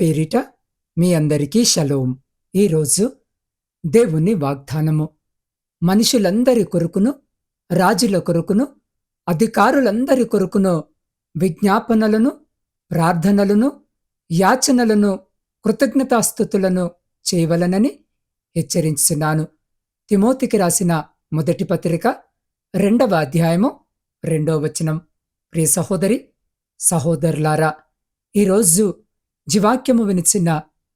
పేరిట మీ అందరికీ షలోం. ఈరోజు దేవుని వాగ్దానము. మనుషులందరి కొరకును రాజుల కొరకును అధికారులందరి కొరకును విజ్ఞాపనలను ప్రార్థనలను యాచనలను కృతజ్ఞతాస్థుతులను చేయవలనని హెచ్చరించున్నాను తిమోతికి రాసిన మొదటి పత్రిక రెండవ అధ్యాయము రెండో వచనం. ప్రియ సహోదరి సహోదరులారా ఈరోజు జీవాక్యము వినిచిన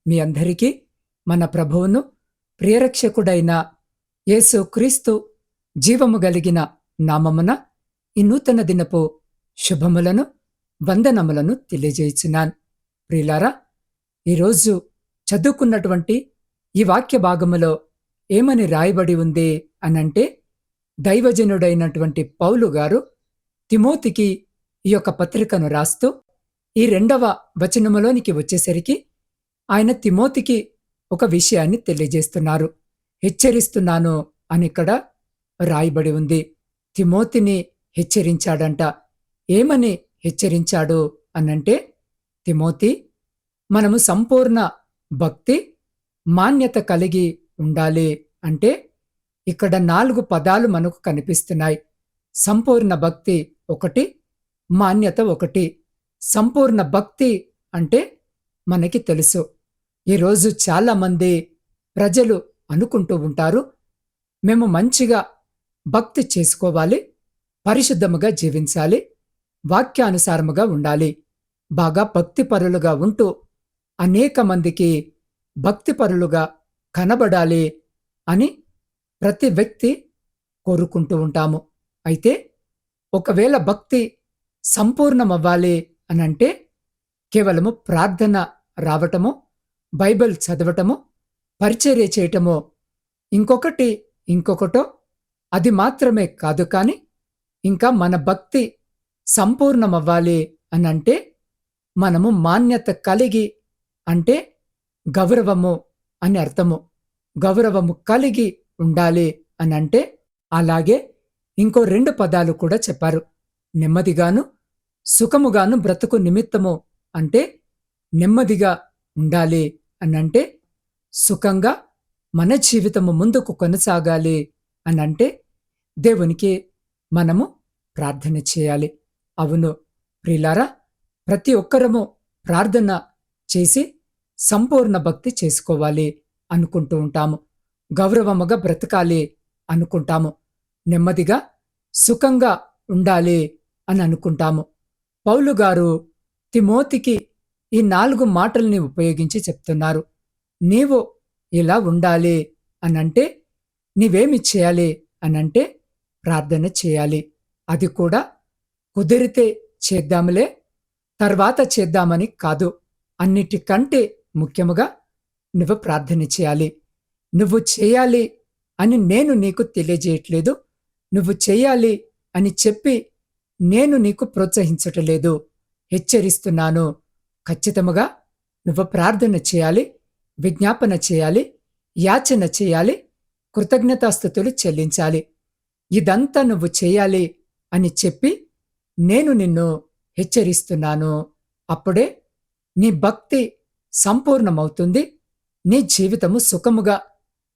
మీ అందరికీ మన ప్రభువును ప్రియరక్షకుడైన యేసు క్రీస్తు జీవము కలిగిన నామమున ఈ నూతన దినపు శుభములను వందనములను తెలియజేయుచున్నాను. ప్రియులారా ఈరోజు చదువుకున్నటువంటి ఈ వాక్య భాగములో ఏమని రాయబడి ఉంది అనంటే దైవజనుడైనటువంటి పౌలు గారు తిమోతికి ఈ యొక్క పత్రికను రాస్తూ ఈ రెండవ వచనములోనికి వచ్చేసరికి ఆయన తిమోతికి ఒక విషయాన్ని తెలియజేస్తున్నారు. హెచ్చరిస్తున్నాను అని ఇక్కడ రాయబడి ఉంది. తిమోతిని హెచ్చరించాడంట. ఏమని హెచ్చరించాడు అనంటే తిమోతి మనము సంపూర్ణ భక్తి మాన్యత కలిగి ఉండాలి అంటే ఇక్కడ నాలుగు పదాలు మనకు కనిపిస్తున్నాయి. సంపూర్ణ భక్తి ఒకటి మాన్యత ఒకటి. సంపూర్ణ భక్తి అంటే మనకి తెలుసు. ఈరోజు చాలామంది ప్రజలు అనుకుంటూ ఉంటారు మేము మంచిగా భక్తి చేసుకోవాలి పరిశుద్ధముగా జీవించాలి వాక్యానుసారముగా ఉండాలి. బాగా భక్తిపరులుగా ఉంటూ అనేక మందికి భక్తిపరులుగా కనబడాలి అని ప్రతి వ్యక్తి కోరుకుంటూ ఉంటాము. అయితే ఒకవేళ భక్తి సంపూర్ణమవ్వాలి అనంటే కేవలము ప్రార్థన రావటము బైబిల్ చదవటము పరిచర్య చేయటము ఇంకొకటి ఇంకొకటో అది మాత్రమే కాదు కాని ఇంకా మన భక్తి సంపూర్ణమవ్వాలి అనంటే మనము మాన్యత కలిగి అంటే గౌరవము అని అర్థము. గౌరవము కలిగి ఉండాలి అని అంటే అలాగే ఇంకో రెండు పదాలు కూడా చెప్పారు. నెమ్మదిగాను సుఖముగాను బ్రతుకు నిమిత్తము అంటే నెమ్మదిగా ఉండాలి అనంటే సుఖంగా మన జీవితము ముందుకు కొనసాగాలి అనంటే దేవునికి మనము ప్రార్థన చేయాలి. అవును ప్రిలారా ప్రతి ఒక్కరము ప్రార్థన చేసి సంపూర్ణ భక్తి చేసుకోవాలి అనుకుంటూ ఉంటాము. గౌరవముగా బ్రతకాలి అనుకుంటాము. నెమ్మదిగా సుఖంగా ఉండాలి అని అనుకుంటాము. పౌలు గారు తిమోతికి ఈ నాలుగు మాటల్ని ఉపయోగించి చెప్తున్నారు. నీవు ఇలా ఉండాలి అనంటే నీవేమి చేయాలి అనంటే ప్రార్థన చేయాలి. అది కూడా కుదిరితే చేద్దాములే తర్వాత చేద్దామని కాదు. అన్నిటికంటే ముఖ్యముగా నువ్వు ప్రార్థన చేయాలి. నువ్వు చేయాలి అని నేను నీకు తెలియజేయట్లేదు. నువ్వు చేయాలి అని చెప్పి నేను నీకు ప్రోత్సహించటలేదు. హెచ్చరిస్తున్నాను. ఖచ్చితముగా నువ్వు ప్రార్థన చేయాలి విజ్ఞాపన చేయాలి యాచన చేయాలి కృతజ్ఞతాస్థుతులు చెల్లించాలి. ఇదంతా నువ్వు చేయాలి అని చెప్పి నేను నిన్ను హెచ్చరిస్తున్నాను. అప్పుడే నీ భక్తి సంపూర్ణమవుతుంది నీ జీవితము సుఖముగా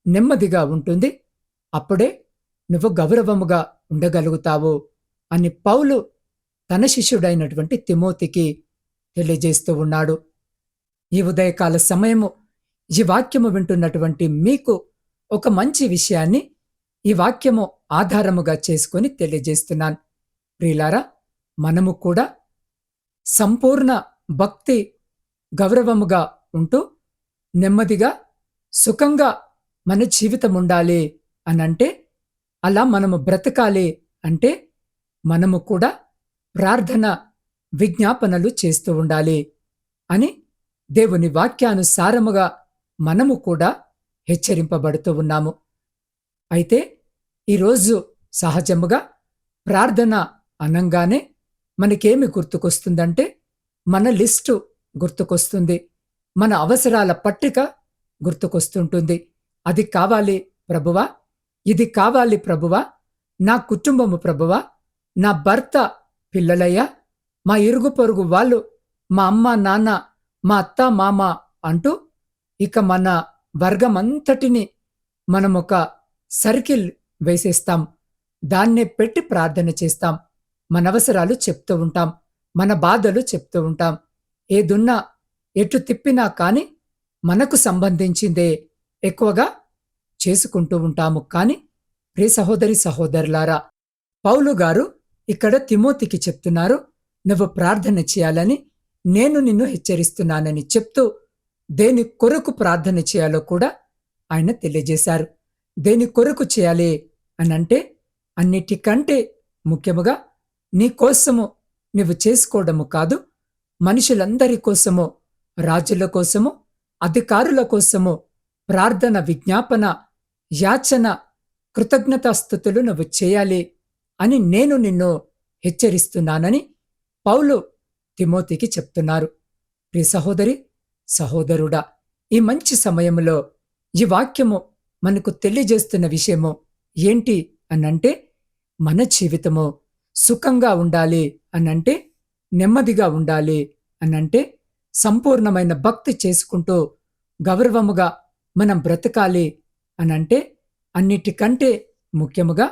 నెమ్మదిగా ఉంటుంది. అప్పుడే నువ్వు గౌరవముగా ఉండగలుగుతావు. అని పౌలు తన శిష్యుడైనటువంటి తిమోతికి తెలియజేస్తూ ఉన్నాడు. ఈ ఉదయకాల సమయము ఈ వాక్యము వింటున్నటువంటి మీకు ఒక మంచి విషయాన్ని ఈ వాక్యము ఆధారముగా చేసుకొని తెలియజేస్తున్నాను. ప్రియులారా మనము కూడా సంపూర్ణ భక్తి గౌరవముగా ఉంటూ నెమ్మదిగా సుఖంగా మన జీవితం ఉండాలి అనంటే అలా మనము బ్రతకాలి అంటే మనము కూడా ప్రార్థన విజ్ఞాపనలు చేస్తూ ఉండాలి అని దేవుని వాక్యానుసారముగా మనము కూడా హెచ్చరింపబడుతూ ఉన్నాము. అయితే ఈరోజు సహజముగా ప్రార్థన అనంగానే మనకేమి గుర్తుకొస్తుందంటే మన లిస్టు గుర్తుకొస్తుంది. మన అవసరాల పట్టిక గుర్తుకొస్తుంటుంది. అది కావాలి ప్రభువా ఇది కావాలి ప్రభువా నా కుటుంబము ప్రభువా నా భర్త పిల్లలయ్యా మా ఇరుగు పొరుగు వాళ్ళు మా అమ్మ నాన్న మా అత్త మామ అంటూ ఇక మన వర్గమంతటిని మనమొక మనం ఒక సర్కిల్ వేసేస్తాం. దాన్నే పెట్టి ప్రార్థన చేస్తాం. మన అవసరాలు చెప్తూ ఉంటాం. మన బాధలు చెప్తూ ఉంటాం. ఏదున్నా ఎటు తిప్పినా కాని మనకు సంబంధించిందే ఎక్కువగా చేసుకుంటూ ఉంటాము. కాని ప్రియ సహోదరి సహోదరులారా పౌలు గారు ఇక్కడ తిమోతికి చెప్తున్నారు నువ్వు ప్రార్థన చేయాలని నేను నిన్ను హెచ్చరిస్తున్నానని చెప్తూ దేని కొరకు ప్రార్థన చేయాలో కూడా ఆయన తెలియజేశారు. దేని కొరకు చేయాలి అనంటే అన్నిటికంటే ముఖ్యముగా నీ కోసము నువ్వు చేసుకోవడము కాదు మనుషులందరి కోసము రాజుల కోసము అధికారుల కోసము ప్రార్థన విజ్ఞాపన యాచన కృతజ్ఞతాస్థుతులు నువ్వు చేయాలి. అని నేను నిన్ను హెచ్చరిస్తున్నానని పౌలు తిమోతికి చెప్తున్నారు. ప్రి సహోదరి సహోదరుడా ఈ మంచి సమయంలో ఈ వాక్యము మనకు తెలియజేస్తున్న విషయము ఏంటి అనంటే మన జీవితము సుఖంగా ఉండాలి అనంటే నెమ్మదిగా ఉండాలి అనంటే సంపూర్ణమైన భక్తి చేసుకుంటూ గౌరవముగా మనం బ్రతకాలి అనంటే అన్నిటికంటే ముఖ్యముగా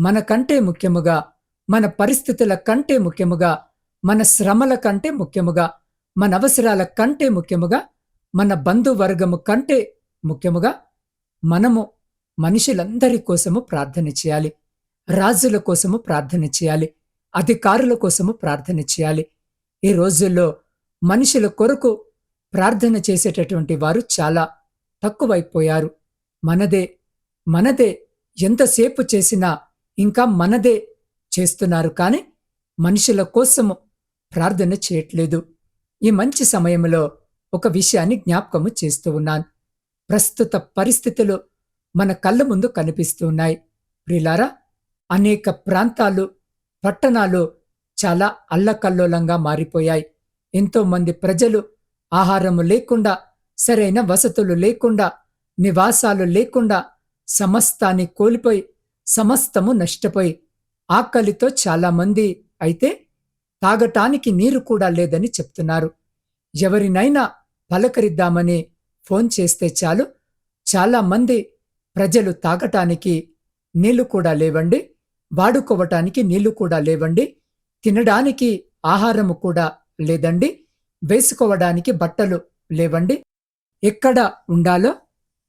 మనకంటే ముఖ్యముగా మన పరిస్థితుల కంటే ముఖ్యముగా మన శ్రమల కంటే ముఖ్యముగా మన అవసరాల కంటే ముఖ్యముగా మన బంధువర్గము కంటే ముఖ్యముగా మనము మనుషులందరి కోసము ప్రార్థన చేయాలి. రాజుల కోసము ప్రార్థన చేయాలి. అధికారుల కోసము ప్రార్థన చేయాలి. ఈ రోజుల్లో మనుషుల కొరకు ప్రార్థన చేసేటటువంటి వారు చాలా తక్కువైపోయారు. మనదే మనదే ఎంతసేపు చేసినా ఇంకా మనదే చేస్తున్నారు కానీ మనుషుల కోసము ప్రార్థన చేయట్లేదు. ఈ మంచి సమయంలో ఒక విషయాన్ని జ్ఞాపకము చేస్తూ ఉన్నాను. ప్రస్తుత పరిస్థితులు మన కళ్ళ ముందు కనిపిస్తూ ఉన్నాయి. ప్రిలారా అనేక ప్రాంతాలు పట్టణాలు చాలా అల్లకల్లోలంగా మారిపోయాయి. ఎంతోమంది ప్రజలు ఆహారము లేకుండా సరైన వసతులు లేకుండా నివాసాలు లేకుండా సమస్తాన్ని కోల్పోయి సమస్తము నష్టపోయి ఆకలితో చాలామంది అయితే తాగటానికి నీరు కూడా లేదని చెప్తున్నారు. ఎవరినైనా పలకరిద్దామని ఫోన్ చేస్తే చాలు. చాలా మంది ప్రజలు తాగటానికి నీళ్ళు కూడా లేవండి. వాడుకోవటానికి నీళ్ళు కూడా లేవండి. తినడానికి ఆహారము కూడా లేదండి. వేసుకోవడానికి బట్టలు లేవండి. ఎక్కడ ఉండాలో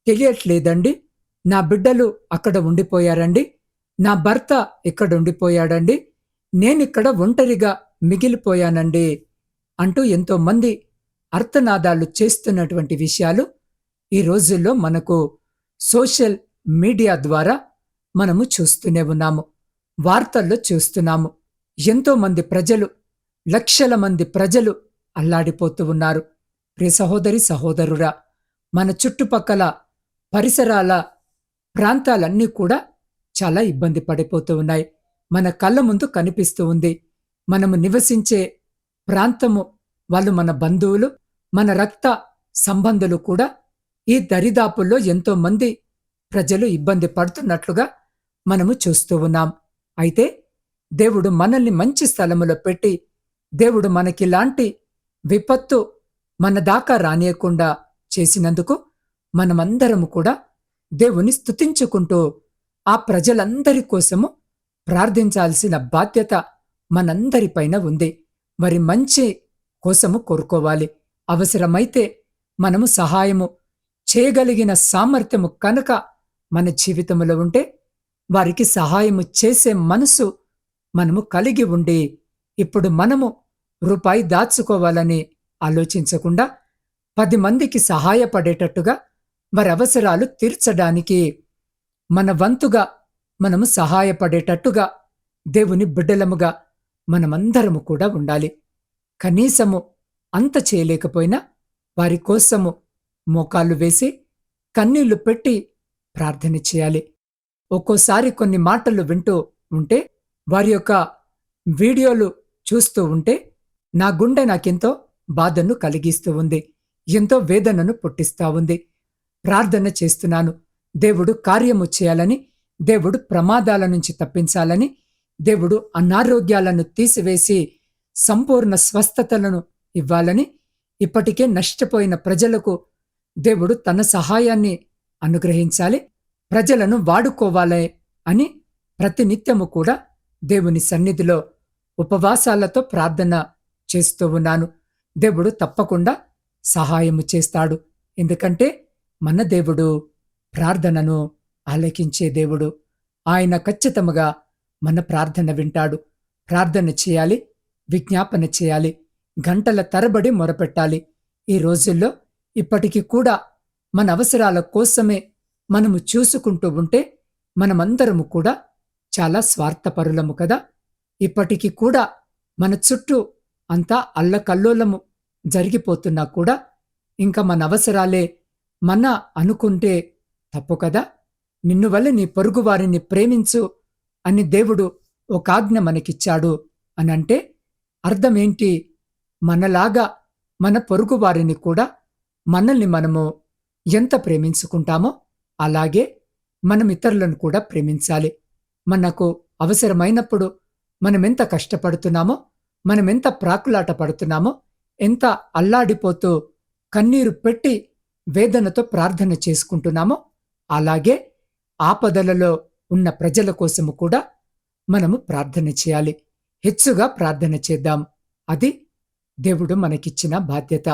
తెలియట్లేదండి. నా బిడ్డలు అక్కడ ఉండిపోయారండి. నా భర్త ఇక్కడ ఉండిపోయాడండి. నేనిక్కడ ఒంటరిగా మిగిలిపోయానండి అంటూ ఎంతోమంది అర్థనాదాలు చేస్తున్నటువంటి విషయాలు ఈ రోజుల్లో మనకు సోషల్ మీడియా ద్వారా మనము చూస్తూనే ఉన్నాము. వార్తల్లో చూస్తున్నాము. ఎంతోమంది ప్రజలు లక్షల మంది ప్రజలు అల్లాడిపోతూ ఉన్నారు. ప్రియ సహోదరి సహోదరురా మన చుట్టుపక్కల పరిసరాల ప్రాంతాలన్నీ కూడా చాలా ఇబ్బంది పడిపోతూ ఉన్నాయి. మన కళ్ళ ముందు కనిపిస్తూ ఉంది. మనము నివసించే ప్రాంతము వాళ్ళు మన బంధువులు మన రక్త సంబంధులు కూడా ఈ దరిదాపుల్లో ఎంతో మంది ప్రజలు ఇబ్బంది పడుతున్నట్లుగా మనము చూస్తూ ఉన్నాం. అయితే దేవుడు మనల్ని మంచి స్థలములో పెట్టి దేవుడు మనకిలాంటి విపత్తు మన దాకా రానియకుండా చేసినందుకు మనమందరము కూడా దేవుని స్తుతించుకుంటూ ఆ ప్రజలందరి కోసము ప్రార్థించాల్సిన బాధ్యత మనందరిపైన ఉంది. మరి మంచి కోసము కోరుకోవాలి. అవసరమైతే మనము సహాయము చేయగలిగిన సామర్థ్యము కనుక మన జీవితంలో ఉంటే వారికి సహాయము చేసే మనసు మనము కలిగి ఉండి ఇప్పుడు మనము రూపాయి దాచుకోవాలని ఆలోచించకుండా పది మందికి సహాయపడేటట్టుగా వారవసరాలు తీర్చడానికి మన వంతుగా మనము సహాయపడేటట్టుగా దేవుని బిడ్డలముగా మనమందరము కూడా ఉండాలి. కనీసము అంత చేయలేకపోయినా వారి కోసము మోకాళ్ళు వేసి కన్నీళ్ళు పెట్టి ప్రార్థన చేయాలి. ఒక్కోసారి కొన్ని మాటలు వింటూ ఉంటే వారి యొక్క వీడియోలు చూస్తూ ఉంటే నా గుండె నాకెంతో బాధను కలిగిస్తూ ఉంది. ఎంతో వేదనను పుట్టిస్తా ఉంది. ప్రార్థన చేస్తున్నాను. దేవుడు కార్యము చేయాలని దేవుడు ప్రమాదాల నుంచి తప్పించాలని దేవుడు అనారోగ్యాలను తీసివేసి సంపూర్ణ స్వస్థతలను ఇవ్వాలని ఇప్పటికే నష్టపోయిన ప్రజలకు దేవుడు తన సహాయాన్ని అనుగ్రహించాలి. ప్రజలను వాడుకోవాలి అని ప్రతినిత్యము కూడా దేవుని సన్నిధిలో ఉపవాసాలతో ప్రార్థన చేస్తూ ఉన్నాను. దేవుడు తప్పకుండా సహాయము చేస్తాడు. ఎందుకంటే మన దేవుడు ప్రార్థనను ఆలకించే దేవుడు. ఆయన ఖచ్చితముగా మన ప్రార్థన వింటాడు. ప్రార్థన చేయాలి విజ్ఞాపన చేయాలి గంటల తరబడి మొరపెట్టాలి. ఈ రోజుల్లో ఇప్పటికీ కూడా మన అవసరాల కోసమే మనము చూసుకుంటూ ఉంటే మనమందరము కూడా చాలా స్వార్థపరులము కదా. ఇప్పటికీ కూడా మన చుట్టూ అంతా అల్లకల్లోలము జరిగిపోతున్నా కూడా ఇంకా మన అవసరాలే మన అనుకుంటే తప్పు కదా? నిన్ను వల్ల నీ పొరుగు వారిని ప్రేమించు అని దేవుడు ఒక ఆజ్ఞ మనకిచ్చాడు అని అంటే అర్థమేంటి? మనలాగా మన పొరుగు వారిని కూడా మనల్ని మనము ఎంత ప్రేమించుకుంటామో అలాగే మనం ఇతరులను కూడా ప్రేమించాలి. మనకు అవసరమైనప్పుడు మనమెంత కష్టపడుతున్నామో మనమెంత ప్రాకులాట పడుతున్నామో ఎంత అల్లాడిపోతూ కన్నీరు పెట్టి వేదనతో ప్రార్థన చేసుకుంటున్నామో అలాగే ఆపదలలో ఉన్న ప్రజల కోసము కూడా మనము ప్రార్థన చేయాలి. హెచ్చుగా ప్రార్థన చేద్దాం. అది దేవుడు మనకిచ్చిన బాధ్యత.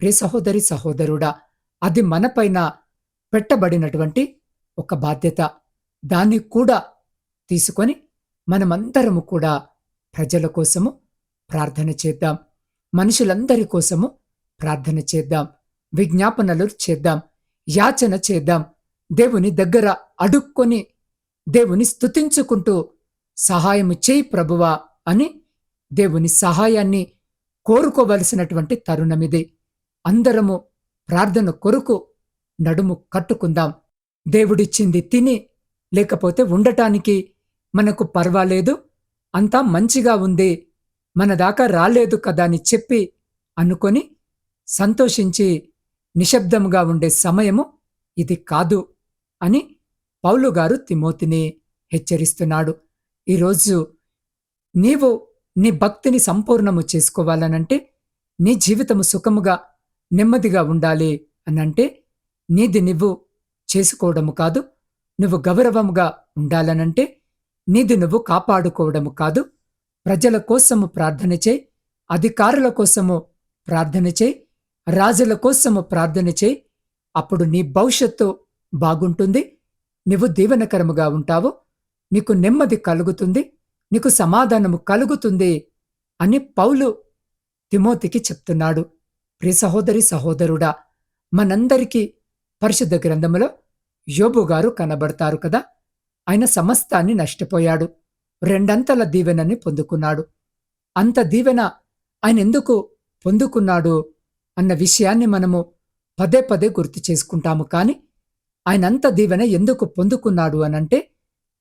ప్రే సహోదరి సహోదరుడా అది మనపైన పెట్టబడినటువంటి ఒక బాధ్యత. దాన్ని కూడా తీసుకొని మనమందరము కూడా ప్రజల కోసము ప్రార్థన చేద్దాం. మనుషులందరి కోసము ప్రార్థన చేద్దాం. విజ్ఞాపనలు చేద్దాం యాచన చేద్దాం దేవుని దగ్గర అడుక్కొని దేవుని స్తుతించుకుంటూ సహాయము చేయి ప్రభువా అని దేవుని సహాయాన్ని కోరుకోవలసినటువంటి తరుణమిది అందరము ప్రార్థన కొరకు నడుము కట్టుకుందాం. దేవుడిచ్చింది తిని లేకపోతే ఉండటానికి మనకు పర్వాలేదు అంతా మంచిగా ఉంది మన దాకా రాలేదు కదా అని చెప్పి అనుకొని సంతోషించి నిశ్శబ్దముగా ఉండే సమయము ఇది కాదు అని పౌలు గారు తిమోతిని హెచ్చరిస్తున్నాడు. ఈరోజు నీవు నీ భక్తిని సంపూర్ణము చేసుకోవాలనంటే నీ జీవితము సుఖముగా నెమ్మదిగా ఉండాలి అనంటే నీది నువ్వు చేసుకోవడము కాదు నువ్వు గౌరవముగా ఉండాలనంటే నీది నువ్వు కాపాడుకోవడము కాదు. ప్రజల కోసము ప్రార్థన చేయి అధికారుల కోసము ప్రార్థన చేయి రాజుల కోసము ప్రార్థన చేయి. అప్పుడు నీ భవిష్యత్తు బాగుంటుంది. నువ్వు దీవెనకరముగా ఉంటావు. నీకు నెమ్మది కలుగుతుంది. నీకు సమాధానము కలుగుతుంది అని పౌలు తిమోతికి చెప్తున్నాడు. ప్రి సహోదరి సహోదరుడా మనందరికీ పరిశుద్ధ గ్రంథములో యోబు గారు కనబడతారు కదా? ఆయన సమస్తాన్ని నష్టపోయాడు. రెండంతల దీవెనని పొందుకున్నాడు. అంత దీవెన ఆయన ఎందుకు పొందుకున్నాడు? అన్న విషయాన్ని మనము పదే పదే గుర్తు చేసుకుంటాము. కాని ఆయన అంత దీవెన ఎందుకు పొందుకున్నాడు అనంటే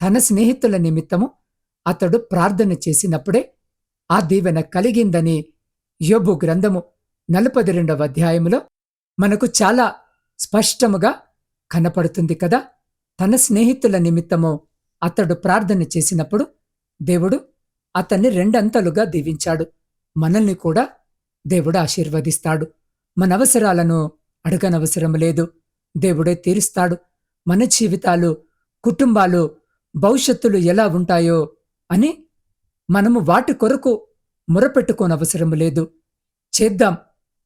తన స్నేహితుల నిమిత్తము అతడు ప్రార్థన చేసినప్పుడే ఆ దీవెన కలిగిందని యోబు గ్రంథము నలపది రెండవ అధ్యాయములో మనకు చాలా స్పష్టముగా కనపడుతుంది కదా. తన స్నేహితుల నిమిత్తము అతడు ప్రార్థన చేసినప్పుడు దేవుడు అతన్ని రెండంతలుగా దీవించాడు. మనల్ని కూడా దేవుడు ఆశీర్వదిస్తాడు. మన అవసరాలను అడగనవసరం లేదు. దేవుడే తీరుస్తాడు. మన జీవితాలు కుటుంబాలు భవిష్యత్తులు ఎలా ఉంటాయో అని మనము వాటి కొరకు మొరపెట్టుకోనవసరం లేదు. చేద్దాం.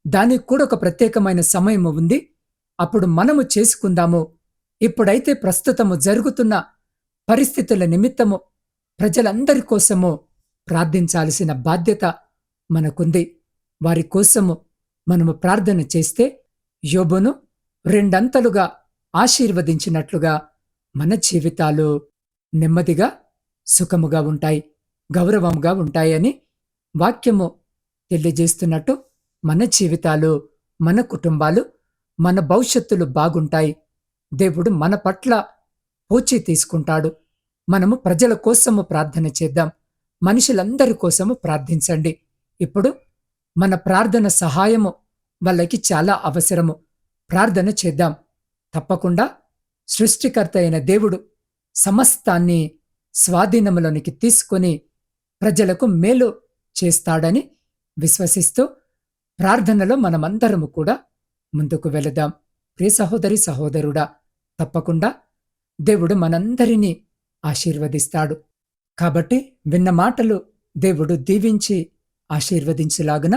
దానికి కూడా ఒక ప్రత్యేకమైన సమయము ఉంది. అప్పుడు మనము చేసుకుందాము. ఇప్పుడైతే ప్రస్తుతము జరుగుతున్న పరిస్థితుల నిమిత్తము ప్రజలందరి కోసము ప్రార్థించాల్సిన బాధ్యత మనకుంది. వారి కోసము మనము ప్రార్థన చేస్తే యోబును రెండంతలుగా ఆశీర్వదించినట్లుగా మన జీవితాలు నెమ్మదిగా సుఖముగా ఉంటాయి గౌరవంగా ఉంటాయని వాక్యము తెలియజేస్తున్నట్టు మన జీవితాలు మన కుటుంబాలు మన భవిష్యత్తులు బాగుంటాయి. దేవుడు మన పట్ల పూచి తీసుకుంటాడు. మనము ప్రజల కోసము ప్రార్థన చేద్దాం. మనుషులందరి కోసము ప్రార్థించండి. ఇప్పుడు మన ప్రార్థన సహాయము వాళ్ళకి చాలా అవసరము. ప్రార్థన చేద్దాం. తప్పకుండా సృష్టికర్త అయిన దేవుడు సమస్తాన్ని స్వాధీనములోనికి తీసుకొని ప్రజలకు మేలు చేస్తాడని విశ్వసిస్తూ ప్రార్థనలో మనమందరము కూడా ముందుకు వెళదాం. ప్రియ సహోదరి సహోదరుడా తప్పకుండా దేవుడు మనందరినీ ఆశీర్వదిస్తాడు. కాబట్టి విన్న మాటలు దేవుడు దీవించి ఆశీర్వదించులాగున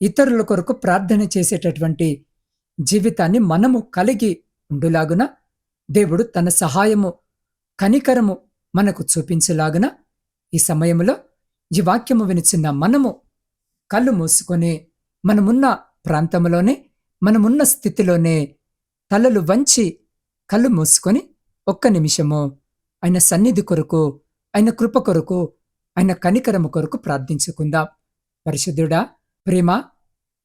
ఇతరుల కొరకు ప్రార్థన చేసేటటువంటి జీవితాన్ని మనము కలిగి ఉండులాగున దేవుడు తన సహాయము కనికరము మనకు చూపించులాగున ఈ సమయంలో ఈ వాక్యము వినిచిన్న మనము కళ్ళు మూసుకొని మనమున్న ప్రాంతంలోనే మనమున్న స్థితిలోనే తలలు వంచి కళ్ళు మూసుకొని ఒక్క నిమిషము ఆయన సన్నిధి కొరకు ఆయన కృప కొరకు ఆయన కనికరము కొరకు ప్రార్థించుకుందాం. పరిశుద్ధుడా ప్రేమ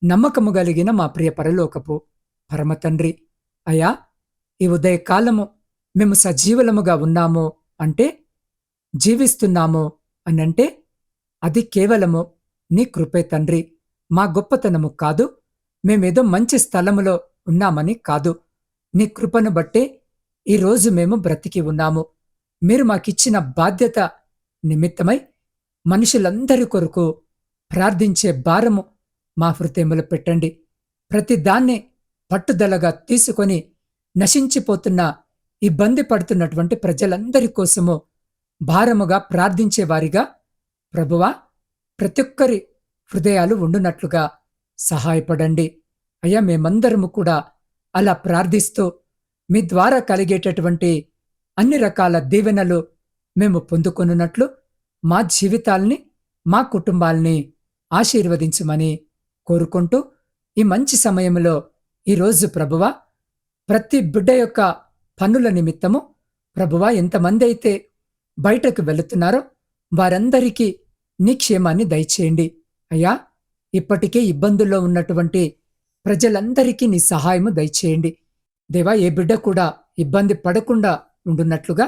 నమ్మకము కలిగిన మా ప్రియ పరలోకపు పరమ తండ్రి అయా ఈ ఉదయకాలము మేము సజీవులముగా ఉన్నాము అంటే జీవిస్తున్నాము అనంటే అది కేవలము నీ కృపే తండ్రి. మా గొప్పతనము కాదు మేమేదో మంచి స్థలములో ఉన్నామని కాదు. నీ కృపను బట్టే ఈరోజు మేము బ్రతికి ఉన్నాము. మీరు మాకిచ్చిన బాధ్యత నిమిత్తమై మనుషులందరి కొరకు ప్రార్థించే భారము మా హృదయములు పెట్టండి. ప్రతి దాన్ని పట్టుదలగా తీసుకొని నశించిపోతున్న ఇబ్బంది పడుతున్నటువంటి ప్రజలందరి కోసము భారముగా ప్రార్థించేవారిగా ప్రభువా ప్రతి ఒక్కరి హృదయాలు ఉండునట్లుగా సహాయపడండి. అయ్యా మేమందరము కూడా అలా ప్రార్థిస్తూ మీ ద్వారా కలిగేటటువంటి అన్ని రకాల దీవెనలు మేము పొందుకొనున్నట్లు మా జీవితాల్ని మా కుటుంబాల్ని ఆశీర్వదించమని కోరుకుంటూ ఈ మంచి సమయంలో ఈరోజు ప్రభువ ప్రతి బిడ్డ యొక్క పనుల నిమిత్తము ప్రభువ ఎంతమంది అయితే బయటకు వెళుతున్నారో వారందరికీ నీ క్షేమాన్ని దయచేయండి. అయ్యా ఇప్పటికే ఇబ్బందుల్లో ఉన్నటువంటి ప్రజలందరికీ నీ సహాయము దయచేయండి. దేవా ఏ బిడ్డ కూడా ఇబ్బంది పడకుండా ఉండున్నట్లుగా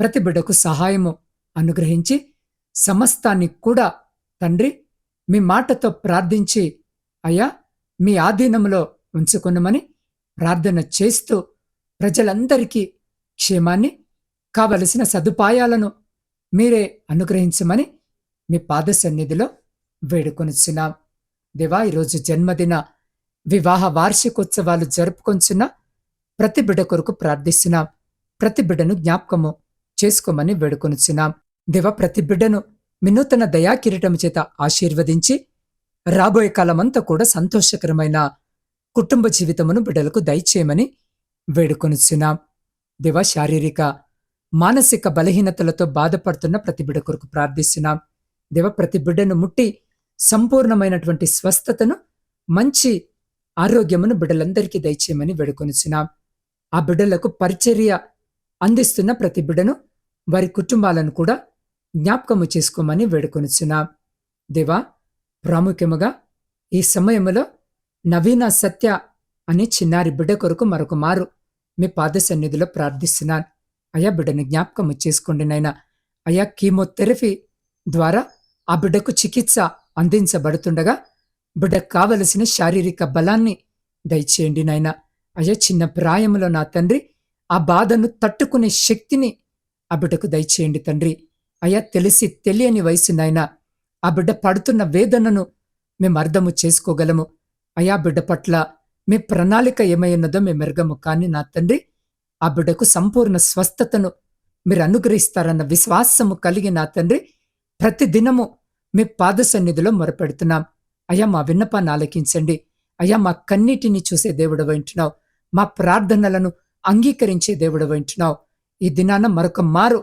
ప్రతి బిడ్డకు సహాయము అనుగ్రహించి సమస్తాన్ని కూడా తండ్రి మీ మాటతో ప్రార్థించి అయ్యా మీ ఆధీనంలో ఉంచుకున్నమని ప్రార్థన చేస్తూ ప్రజలందరికీ క్షేమాన్ని కావలసిన సదుపాయాలను మీరే అనుగ్రహించమని మీ పాద సన్నిధిలో వేడుకొనిచున్నాం. దేవా ఈరోజు జన్మదిన వివాహ వార్షికోత్సవాలు జరుపుకొంచున్న ప్రతి బిడ్డ కొరకు ప్రార్థిస్తున్నాం. ప్రతి బిడ్డను జ్ఞాపకము చేసుకోమని వేడుకొనిచున్నాం. దేవ ప్రతి బిడ్డను వినూతన దయాకిరీటం చేత ఆశీర్వదించి రాబోయే కాలమంతా కూడా సంతోషకరమైన కుటుంబ జీవితమును బిడ్డలకు దయచేయమని వేడుకొనిచున్నాం. దివ శారీరక మానసిక బలహీనతలతో బాధపడుతున్న ప్రతి బిడ్డ కొరకు ప్రార్థిస్తున్నాం. దేవ ప్రతి బిడ్డను ముట్టి సంపూర్ణమైనటువంటి స్వస్థతను మంచి ఆరోగ్యమును బిడ్డలందరికీ దయచేయమని వేడుకొనిచున్నాం. ఆ బిడ్డలకు పరిచర్య అందిస్తున్న ప్రతి బిడ్డను వారి కుటుంబాలను కూడా జ్ఞాపకము చేసుకోమని వేడుకొనిచున్నాం. దేవా ప్రాముఖ్యముగా ఈ సమయంలో నవీన సత్య అనే చిన్నారి బిడ్డ కొరకు మరొక మారు మీ పాద సన్నిధిలో ప్రార్థిస్తున్నాను. అయా బిడ్డను జ్ఞాపకము చేసుకోండి నాయన. అయా కీమోథెరపీ ద్వారా ఆ బిడ్డకు చికిత్స అందించబడుతుండగా బిడ్డకు కావలసిన శారీరక బలాన్ని దయచేయండి నాయన. అయ్యా చిన్న ప్రాయములో నా తండ్రి ఆ బాధను తట్టుకునే శక్తిని ఆ బిడ్డకు దయచేయండి తండ్రి. అయ్యా తెలిసి తెలియని వయసు నాయన. ఆ బిడ్డ పడుతున్న వేదనను మేము అర్థము చేసుకోగలము. అయా బిడ్డ పట్ల మీ ప్రణాళిక ఏమైనదో మేము మెరుగము కానీ నా తండ్రి ఆ బిడ్డకు సంపూర్ణ స్వస్థతను మీరు అనుగ్రహిస్తారన్న విశ్వాసము కలిగి నా తండ్రి ప్రతి దినము మీ పాద సన్నిధిలో మొరపెడుతున్నాం. అయ్యా మా విన్నపాన్ని ఆలకించండి. అయ్యా మా కన్నీటిని చూసే దేవుడు వింటున్నావు మా ప్రార్థనలను అంగీకరించే దేవుడు వింటున్నావు ఈ దినాన మరొక మారు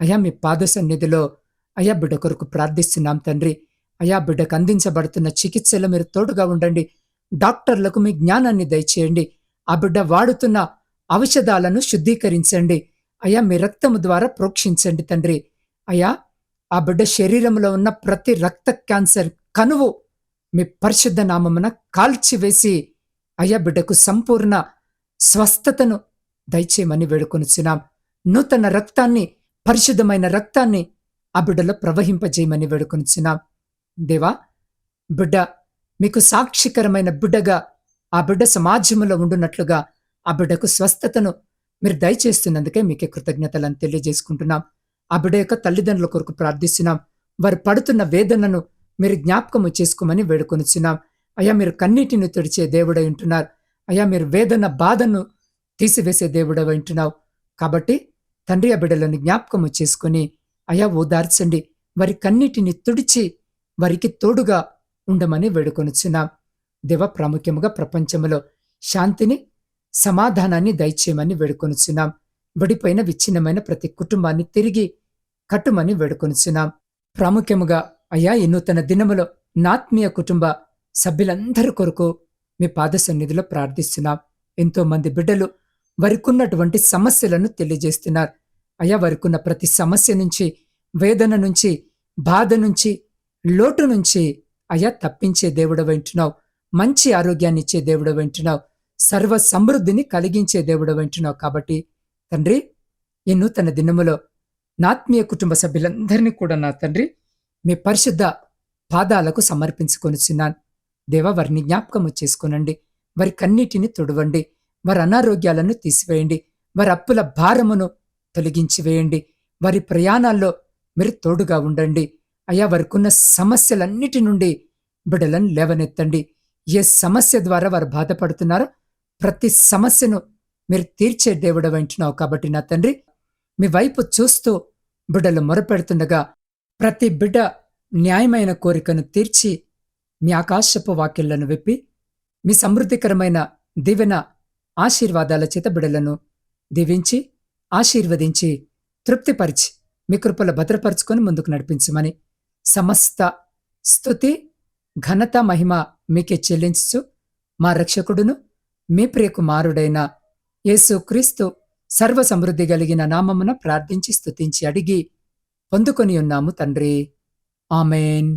అయ్యా మీ పాద సన్నిధిలో అయ్యా బిడ్డ కొరకు ప్రార్థిస్తున్నాం తండ్రి. అయ్యా బిడ్డకు అందించబడుతున్న చికిత్సలో మీరు తోడుగా ఉండండి. డాక్టర్లకు మీ జ్ఞానాన్ని దయచేయండి. ఆ బిడ్డ వాడుతున్న ఔషధాలను శుద్ధీకరించండి. అయ్యా మీ రక్తము ద్వారా ప్రోక్షించండి తండ్రి. అయ్యా ఆ బిడ్డ శరీరంలో ఉన్న ప్రతి రక్త క్యాన్సర్ కనువు మీ పరిశుద్ధ నామమున కాల్చివేసి అయ్యా బిడ్డకు సంపూర్ణ స్వస్థతను దయచేయమని వేడుకొనిచున్నాం. నూతన రక్తాన్ని పరిశుద్ధమైన రక్తాన్ని ఆ బిడ్డలో ప్రవహింపజేయమని వేడుకొనిచున్నాం. దేవా బిడ్డ మీకు సాక్షికరమైన బిడ్డగా ఆ బిడ్డ సమాజంలో ఉండునట్లుగా ఆ బిడ్డకు స్వస్థతను మీరు దయచేస్తున్నందుకే మీకే కృతజ్ఞతలను తెలియజేసుకుంటున్నాం. ఆ బిడ్డ యొక్క తల్లిదండ్రుల కొరకు ప్రార్థిస్తున్నాం. వారు పడుతున్న వేదనను మీరు జ్ఞాపకము చేసుకోమని వేడుకొనిచున్నాం. అయ్యా మీరు కన్నీటిని తుడిచే దేవుడై ఉంటున్నారు. అయ్యా మీరు వేదన బాధను తీసివేసే దేవుడై ఉంటున్నావు. కాబట్టి తండ్రి ఆ బిడ్డలను జ్ఞాపకము చేసుకుని అయా ఓదార్చండి వారి కన్నీటిని తుడిచి వారికి తోడుగా ఉండమని వేడుకొనుచున్నాం. దేవ ప్రాముఖ్యముగా ప్రపంచంలో శాంతిని సమాధానాన్ని దయచేయమని వేడుకొనుచున్నాం. విడిపోయిన విచ్ఛిన్నమైన ప్రతి కుటుంబాన్ని తిరిగి కట్టుమని వేడుకొనుచున్నాం. ప్రాముఖ్యముగా అయ్యా ఈ నూతన దినములో నాత్మీయ కుటుంబ సభ్యులందరి కొరకు మీ పాద సన్నిధిలో ప్రార్థిస్తున్నాం. ఎంతో మంది బిడ్డలు వారికున్నటువంటి సమస్యలను తెలియజేస్తున్నారు. అయ్యా వారికున్న ప్రతి సమస్య నుంచి వేదన నుంచి బాధ నుంచి లోటు నుంచి అయ్యా తప్పించే దేవుడు వింటున్నావు మంచి ఆరోగ్యాన్ని ఇచ్చే దేవుడు వింటున్నావు సర్వ సమృద్ధిని కలిగించే దేవుడు వింటున్నావు కాబట్టి తండ్రి ఈ నూతన దినములో నాత్మీయ కుటుంబ సభ్యులందరినీ కూడా నా తండ్రి మీ పరిశుద్ధ పాదాలకు సమర్పించుకొనిచున్నాను దేవ వారిని జ్ఞాపకము చేసుకునండి. వారి కన్నీటిని తుడవండి. వారి అనారోగ్యాలను తీసివేయండి. వారి అప్పుల భారమును తొలగించి వేయండి. వారి ప్రయాణాల్లో మీరు తోడుగా ఉండండి. అయ్యా వారికున్న సమస్యలన్నిటి నుండి బిడలను లేవనెత్తండి. ఏ సమస్య ద్వారా వారు బాధపడుతున్నారో ప్రతి సమస్యను మీరు తీర్చే దేవుడు వింటున్నావు కాబట్టి నా తండ్రి మీ వైపు చూస్తూ బిడ్డలు మొరపెడుతుండగా ప్రతి బిడ్డ న్యాయమైన కోరికను తీర్చి మీ ఆకాశపు వాక్యలను విప్పి మీ సమృద్ధికరమైన దీవెన ఆశీర్వాదాల చేత బిడలను దీవించి ఆశీర్వదించి తృప్తిపరిచి మీ కృపల భద్రపరుచుకొని ముందుకు నడిపించమని సమస్త స్థుతి ఘనత మహిమ మీకే చెల్లించు మా రక్షకుడును మీ ప్రియకుమారుడైన యేసు క్రీస్తు సర్వ సమృద్ధి కలిగిన నామమున ప్రార్థించి స్తుతించి అడిగి పొందుకొని ఉన్నాము తండ్రి. ఆమెన్.